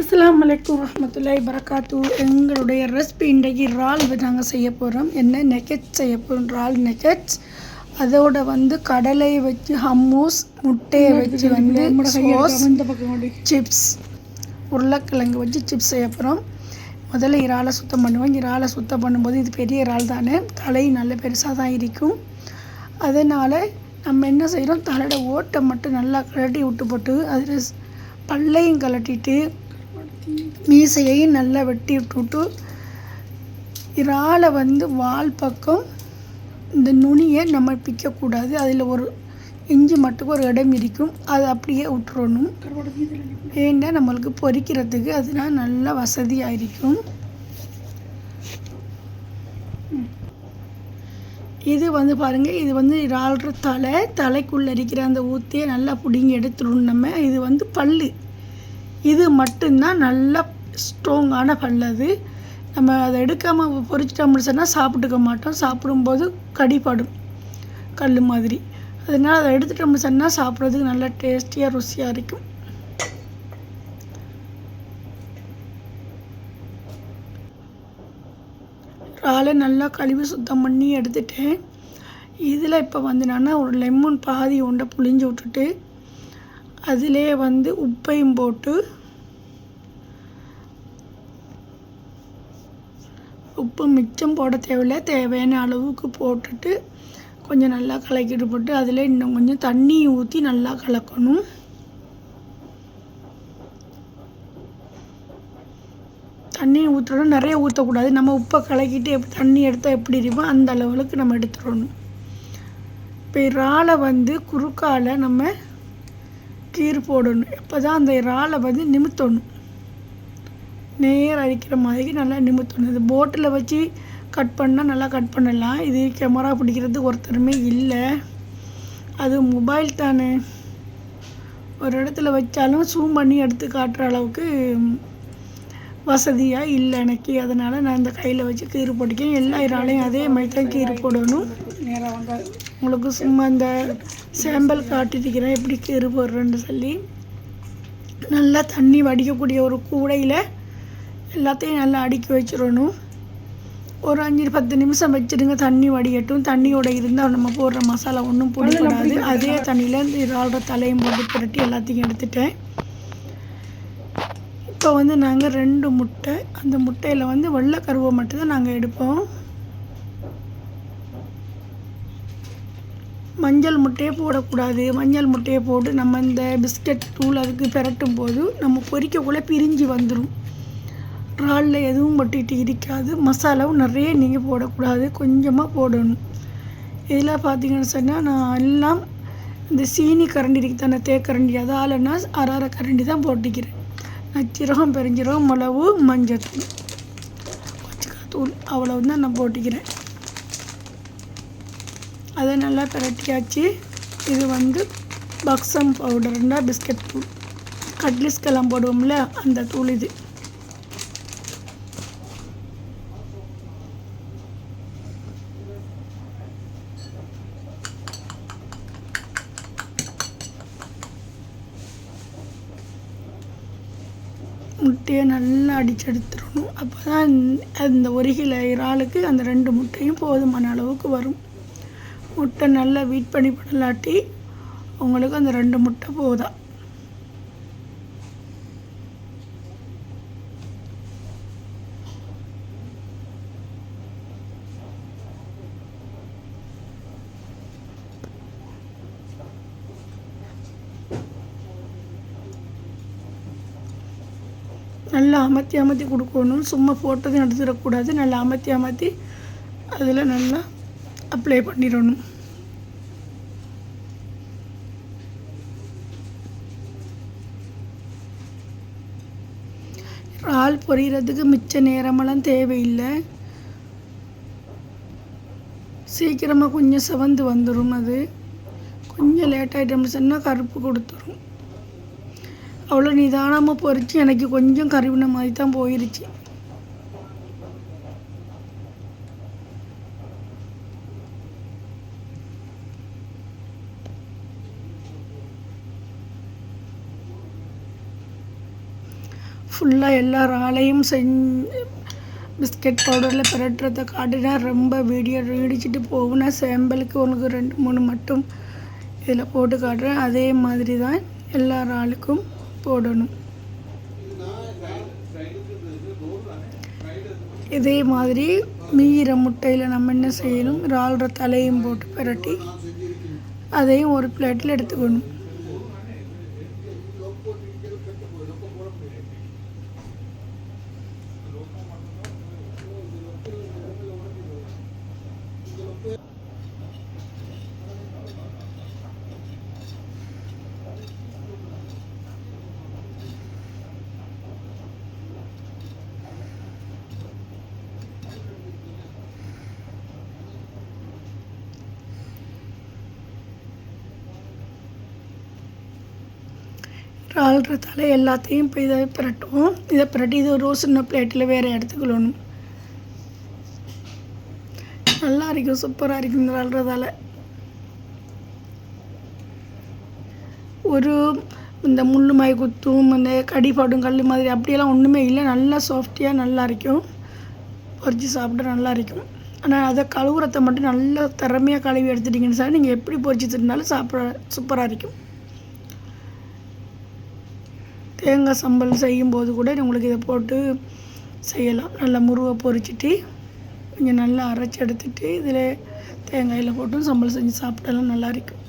அஸ்ஸலாமு அலைக்கும் வரமத்துல்லாய் பரக்காத்து எங்களுடைய ரெசிபி இன்றைக்கு இறால் நாங்கள் செய்ய போகிறோம் என்ன? நெக்கெட் செய்ய போகிறோம் இறால் நெக்கெட்ஸ் அதோட வந்து கடலை வச்சு ஹம்மூஸ் முட்டையை வச்சு வந்து sauce, சிப்ஸ் உருளைக்கிழங்கு வச்சு சிப்ஸ் செய்ய போகிறோம் முதல்ல இறாலை சுத்தம் பண்ணுவோம். இறாலை சுத்தம் பண்ணும்போது இது பெரிய இறால் தானே? தலை நல்ல பெருசாக தான் இருக்கும். அதனால் நம்ம என்ன செய்கிறோம் தலையோட ஓட்டை மட்டும் நல்லா கழட்டி விட்டு போட்டு அதில் பல்லையும் கழட்டிட்டு மீசையையும் நல்லா வெட்டி விட்டுட்டு இறாலை வந்து வால் பக்கம் இந்த நுனியை நம்ம பிக்கக்கூடாது. அதில் ஒரு இஞ்சி மட்டுக்கு ஒரு இடம் இருக்கும். அதை அப்படியே விட்டுறணும். ஏன்னா நம்மளுக்கு பொறிக்கிறதுக்கு அதனால் நல்லா வசதியாக இருக்கும் இது வந்து பாருங்கள் இது வந்து இறால்ற தலை தலைக்குள்ளே இருக்கிற அந்த ஊற்றியை நல்லா பிடுங்கி எடுத்துடணும் நம்ம. இது வந்து பல்லு. இது மட்டும்தான் நல்லா ஸ்ட்ராங்கான பல் அது. நம்ம அதை எடுக்காமல் பொறிச்சிட்டோம்னு சொன்னால் சாப்பிட்டுக்க மாட்டோம். சாப்பிடும்போது கடிப்படும் கல் மாதிரி. அதனால் அதை எடுத்துட்டோம்னு சொன்னால் சாப்பிட்றதுக்கு நல்லா டேஸ்டியாக ருசியாக இருக்கும். இறாலை நல்லா கழுவி சுத்தம் பண்ணி எடுத்துட்டேன். இதில் இப்போ வந்து நான் ஒரு லெமன் பாதி உண்டை புளிஞ்சு விட்டுட்டு அதிலே வந்து உப்பையும் போட்டு உப்பு மிச்சம் போட தேவையில்லை. தேவையான அளவுக்கு போட்டுட்டு கொஞ்சம் நல்லா கலக்கிட்டு போட்டு அதில் இன்னும் கொஞ்சம் தண்ணி ஊற்றி நல்லா கலக்கணும். தண்ணி ஊற்றணும் நிறைய ஊற்றக்கூடாது நம்ம உப்பை கலக்கிட்டு எப்படி தண்ணி எடுத்தால் எப்படி இருக்குமோ அந்த அளவுக்கு நம்ம எடுத்துடணும். இப்போ இறாலை வந்து குறுக்கால நம்ம கீறு போடணும். அப்போ தான் அந்த இறாலை வந்து நிமித்தணும். நேர் அடிக்கிற மாதிரி நல்லா நிமித்தணும். இது போட்டில் வச்சு கட் பண்ணால் நல்லா கட் பண்ணலாம். இது கேமரா பிடிக்கிறது ஒருத்தருமே இல்லை. அது மொபைல் தானே. ஒரு இடத்துல வச்சாலும் ஜூம் பண்ணி எடுத்து காட்டுற அளவுக்கு வசதியாக இல்லை எனக்கு. அதனால் நான் இந்த கையில் வச்சு கீறு போட்டிக்கேன். எல்லா இறாலையும் அதே மாதிரி தான் கீறு போடணும். உங்களுக்கு சும்மா இந்த சாம்பிள் காட்டிருக்கிறேன். எப்படி கீறு போடுறேன்னு சொல்லி. நல்லா தண்ணி வடிக்கக்கூடிய ஒரு கூடையில் எல்லாத்தையும் நல்லா அடுக்கி வச்சிடணும். ஒரு அஞ்சு பத்து நிமிஷம் வச்சுடுங்க. தண்ணி வடிகட்டும் தண்ணியோட இருந்தால் நம்ம போடுற மசாலா ஒன்றும் பிடிக்கூடாது அதே தண்ணியில் இந்த இறால்ற தலையும் போட்டு புரட்டி எல்லாத்தையும் எடுத்துட்டேன். இப்போ வந்து நாங்கள் ரெண்டு முட்டை. அந்த முட்டையில் வந்து வெள்ளை கருவை நாங்கள் எடுப்போம். மஞ்சள் முட்டையை போடக்கூடாது. மஞ்சள் முட்டையை போட்டு நம்ம இந்த பிஸ்கட் தூள் அதுக்கு பிரட்டும் போது நம்ம பொரிக்கக்குள்ளே பிரிஞ்சு வந்துடும் இறாலில் எதுவும் பட்டுட்டு இருக்காது. மசாலாவும் நிறைய நீங்கள் போடக்கூடாது. கொஞ்சமாக போடணும். இதில் பார்த்தீங்கன்னு சொன்னால் நான் எல்லாம் இந்த சீனி கரண்டி இருக்கு தானே தேக்கரண்டி. அதால் நான் அரை அரை கரண்டி தான் போட்டுக்கிறேன். நச்சீரகம் பெருஞ்சீரகம் மிளகு மஞ்சத்தூள் கொச்சிக்காய் தூள் அவ்வளவு தான் நான் போட்டுக்கிறேன். அதை நல்லா பிரட்டியாச்சு. இது வந்து பக்ஸம் பவுடர்னா பிஸ்கட் தூள். கட்லிஸ்கெல்லாம் போடுவோம்ல அந்த தூள் இது. முட்டையை நல்லா அடிச்செடுத்துடணும். அப்போ தான் அந்த ஒரு கிலோ இறாலுக்கு அந்த ரெண்டு முட்டையும் போதுமான அளவுக்கு வரும். முட்டை நல்லா வீட் பண்ணி பண்ணலாட்டி உங்களுக்கு அந்த ரெண்டு முட்டை போதா நல்லா அமர்த்தி அமர்த்தி கொடுக்கணும் சும்மா போட்டதும் எடுத்துடக்கூடாது நல்லா அமர்த்தி அமர்த்தி அதில் நல்லா அப்ளை பண்ணிடணும். இறால் பொரிகிறதுக்கு மிச்ச நேரமெல்லாம் தேவையில்லை. சீக்கிரமாக கொஞ்சம் செவந்து வந்துடும் அது. கொஞ்சம் லேட் ஆகிட்டோம்னு சொன்னால் கருப்பு கொடுத்துரும். அவ்வளோ நிதானமாக பொறிச்சு எனக்கு கொஞ்சம் கருவின மாதிரி தான் போயிருச்சு. ஃபுல்லாக எல்லா ஆளையும் செஞ்சு பிஸ்கட் பவுடரில் பிரட்டுறதை காட்டினா ரொம்ப வீடியோ இடிச்சிட்டு போகும் நான் சாம்பிளுக்கு உனக்கு ரெண்டு மூணு மட்டும் இதில் போட்டு காட்டுறேன். அதே மாதிரி தான் எல்லா ஆளுக்கும் போடணும். இதே மாதிரி மீற முட்டையில் நம்ம என்ன செய்யணும்? இறால்ற தலையும் போட்டு பிரட்டி அதையும் ஒரு பிளேட்டில் எடுத்துக்கணும். இறால்றதால எல்லாத்தையும் இப்போ இதை புரட்டுவோம். இதை பிரட்டி இது ரோஸ் சின்ன பிளேட்டில் வேறு எடுத்துக்கொள்ளணும். நல்லா இருக்கும் சூப்பராக இருக்கும் இந்த ஆள்றதால ஒரு இந்த முள்ளு மாய் குத்தும் அந்த கடிப்பாடும் கல் மாதிரி அப்படியெல்லாம் ஒன்றுமே இல்லை. நல்லா சாஃப்டியாக நல்லா இருக்கும். பொறிச்சு சாப்பிட நல்லா இருக்கும். ஆனால் அதை கழுவுறத மட்டும் நல்லா திறமையாக கழுவி எடுத்துட்டிங்கன்னு சார் நீங்கள் எப்படி பொறிச்சு தின்னாலும் சாப்பிட சூப்பராக இருக்கும். தேங்காய் சம்பல் செய்யும்போது கூட உங்களுக்கு இதை போட்டு செய்யலாம். நல்லா முருவை பொரிச்சிட்டு கொஞ்சம் நல்லா அரைச்சி எடுத்துட்டு இதில் தேங்காயில் போட்டும் சம்பல் செஞ்சு சாப்பிடலாம் நல்லா இருக்கும்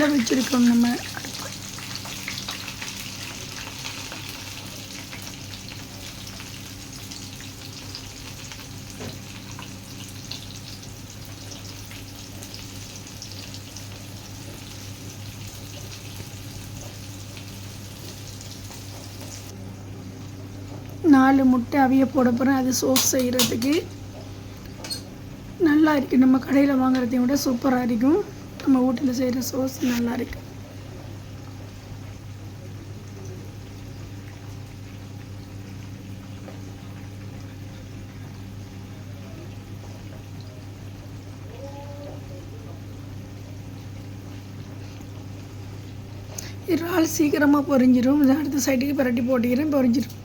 ஃப்ளேமில் வச்சுருக்கோம் நம்ம? நாலு முட்டை அவிய போட போகிறேன் அது சோஸ் செய்கிறதுக்கு நல்லா இருக்குது நம்ம கடையில் வாங்குறதையும் விட சூப்பராக இருக்கும். நம்ம வீட்டில் செய்கிற சோஸ் நல்லா இருக்கு. இறால் சீக்கிரமாக பொறிஞ்சிடும் அடுத்த சைடுக்கு பரட்டி போட்டுக்கிறேன். பொறிஞ்சிடும்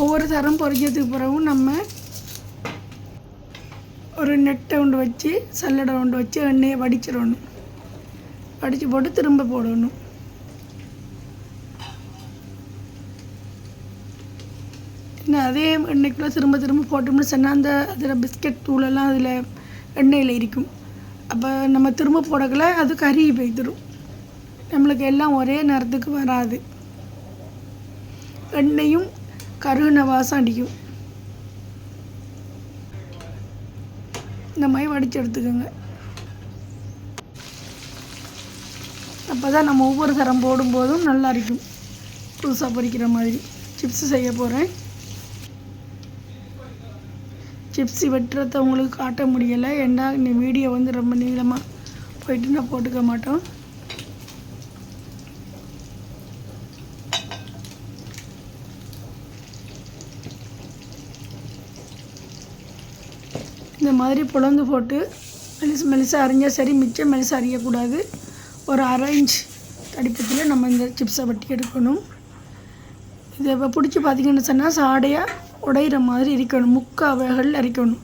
ஒவ்வொரு தரம் பொரிஞ்சதுக்கு பிறகும் நம்ம ஒரு நெட்டை உண்டு வச்சு சல்லடை உண்டு வச்சு எண்ணெயை வடிச்சிடணும். வடித்து போட்டு திரும்ப போடணும். என்ன அதே எண்ணெய்க்குள்ளே திரும்ப திரும்ப போட்டோம்னு சொன்னால் அந்த அதில் பிஸ்கட் தூளெல்லாம் அதில் எண்ணெயில் இருக்கும். அப்போ நம்ம திரும்ப போடக்குள்ள அது கருகி போய்த்துடும் நம்மளுக்கு எல்லாம் ஒரே நேரத்துக்கு வராது. எண்ணெயும் கருகின வாசம் அடிக்கும். இந்த மாதிரி வடித்து எடுத்துக்கோங்க. அப்போ தான் நம்ம ஒவ்வொரு தரம் போடும்போதும் நல்லா இருக்கும். புதுசாக பொரிக்கிற மாதிரி. சிப்ஸ் செய்ய போகிறேன் சிப்ஸ் வெட்டுறத உங்களுக்கு காட்ட முடியலை. ஏன்னா இந்த வீடியோ வந்து ரொம்ப நீளமாக போயிட்டு நான் போட்டுக்க மாட்டோம். மாதிரி புலந்து போட்டு மெலிசு மெலிசாக அரிஞ்சால் சரி மிச்சம் மெலிசாக அரியக்கூடாது. ஒரு அரை இன்ச் தடிப்பத்தில் நம்ம இந்த சிப்ஸை வட்டி எடுக்கணும். இதை இப்போ பிடிச்சி பார்த்தீங்கன்னு சொன்னால் சாடையாக உடையிற மாதிரி இருக்கணும் முக்கா வகைகள் அரிக்கணும்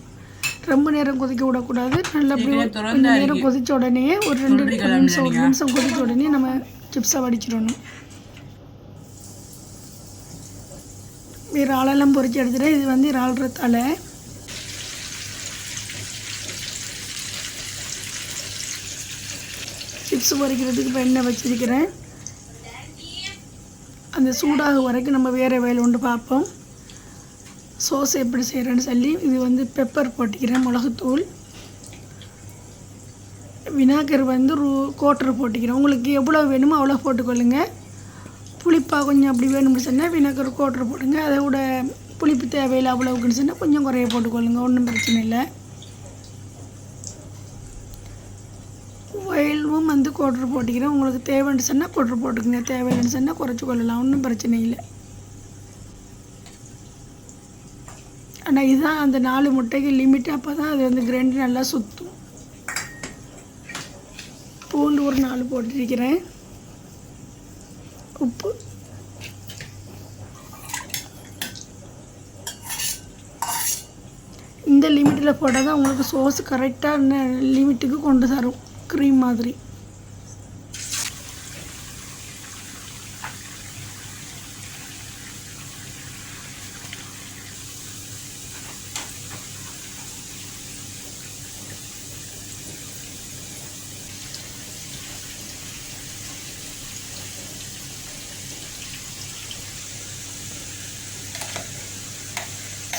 ரொம்ப நேரம் கொதிக்க விடக்கூடாது. நல்லபடியாக கொஞ்சம் நேரம் கொதிச்ச உடனே ஒரு ரெண்டு நிமிஷம் ஒரு நிமிஷம் கொதிச்ச உடனே நம்ம சிப்ஸை வடிச்சிடணும். இறாலெல்லாம் பொரிச்சு எடுத்துகிட்டு இது வந்து இறால்ற தலை சிப்ஸ் உரைக்கிறதுக்கு இப்போ எண்ணெய் வச்சிருக்கிறேன். அந்த சூடாக வரைக்கும் நம்ம வேறு வேலை ஒன்று பார்ப்போம். சோஸ் எப்படி செய்கிறேன்னு சொல்லி இது வந்து பெப்பர் போட்டுக்கிறேன் மிளகுத்தூள். வினாகர் வந்து ரூ கோட்டர் போட்டுக்கிறேன். உங்களுக்கு எவ்வளோ வேணுமோ அவ்வளோ போட்டுக்கொள்ளுங்க. புளிப்பாக கொஞ்சம் அப்படி வேணும்னு சொன்னால் வினாகர் கோட்டர் போடுங்க. அதை விட புளிப்பு தேவையில்லை அவ்வளோக்குன்னு சொன்னால் கொஞ்சம் குறைய போட்டுக்கொள்ளுங்க. ஒன்றும் பிரச்சனை இல்லை. வயலும் போட்டுக்கிறேன். உங்களுக்கு தேவைன்னு சொன்னால் கோட்டர் போட்டுக்குங்க. தேவையில்லைன்னு சொன்னால் குறைச்சி கொள்ளலாம். ஒன்றும் பிரச்சனை இல்லை. ஆனால் இதுதான் அந்த நாலு முட்டைக்கு லிமிட் அப்போ தான் அது வந்து கிரைண்டர் நல்லா சுற்றும் பூண்டு ஒரு நாலு போட்டிருக்கிறேன். உப்பு. இந்த லிமிட்டில் போட்டால் தான் உங்களுக்கு சோஸ் கரெக்டாக லிமிட்டுக்கு கொண்டு தரும். க்ரீம் மாதிரி.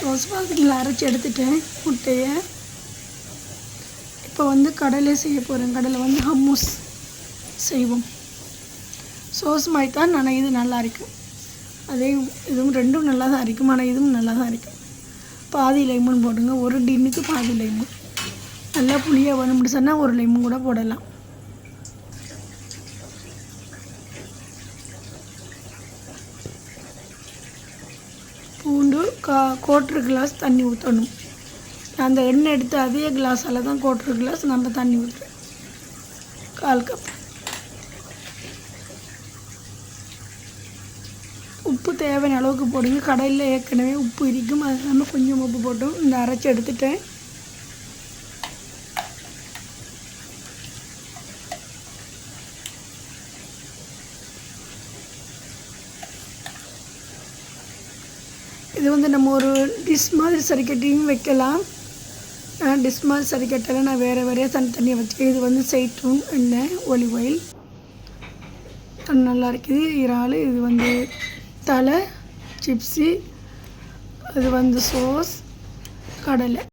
சோஸ் பாக்கெட்டில் அரைச்சி எடுத்துட்டேன். முட்டையை. இப்போ வந்து கடலை செய்ய போகிறேன் கடலை வந்து ஹம்மூஸ் செய்வோம். சோஸ் மாதிரி தான் ஆனால் இது நல்லா இருக்கும் அதே இதுவும் ரெண்டும் நல்லா தான் இருக்கும் ஆனால் இதுவும் நல்லா தான் இருக்கும் பாதி லெமன் போடுங்க. ஒரு டின்னுக்கு பாதி லெமன் நல்லா புளியாக வேணும்னு சொன்னால் ஒரு லெமன் கூட போடலாம் பூண்டு கா கோட்ரு கிளாஸ் தண்ணி ஊற்றணும் அந்த எண்ணெய் எடுத்து அதே கிளாஸால் தான் கோட்ரு கிளாஸ் நம்ம தண்ணி ஊற்றுறேன் கால் கப் உப்பு தேவையான அளவுக்கு போடுங்க. கடையில் ஏற்கனவே உப்பு இருக்கும். அது இல்லாமல் கொஞ்சம் உப்பு போட்டும். இந்த அரைச்சி எடுத்துட்டேன். இது வந்து நம்ம ஒரு டிஷ் மாதிரி சரிக்கட்டியும் வைக்கலாம். நான் டிஷ் மாதிரி சரிக்கட்டில் நான் வேறு வேறையாக தனித்தனியாக வச்சு இது வந்து செய்ட்டும் எண்ணெய் ஒலிவ் ஆயில் நல்லா இருக்குது. இறால் இது வந்து தலை சிப்ஸி அது வந்து சோஸ் கடலை.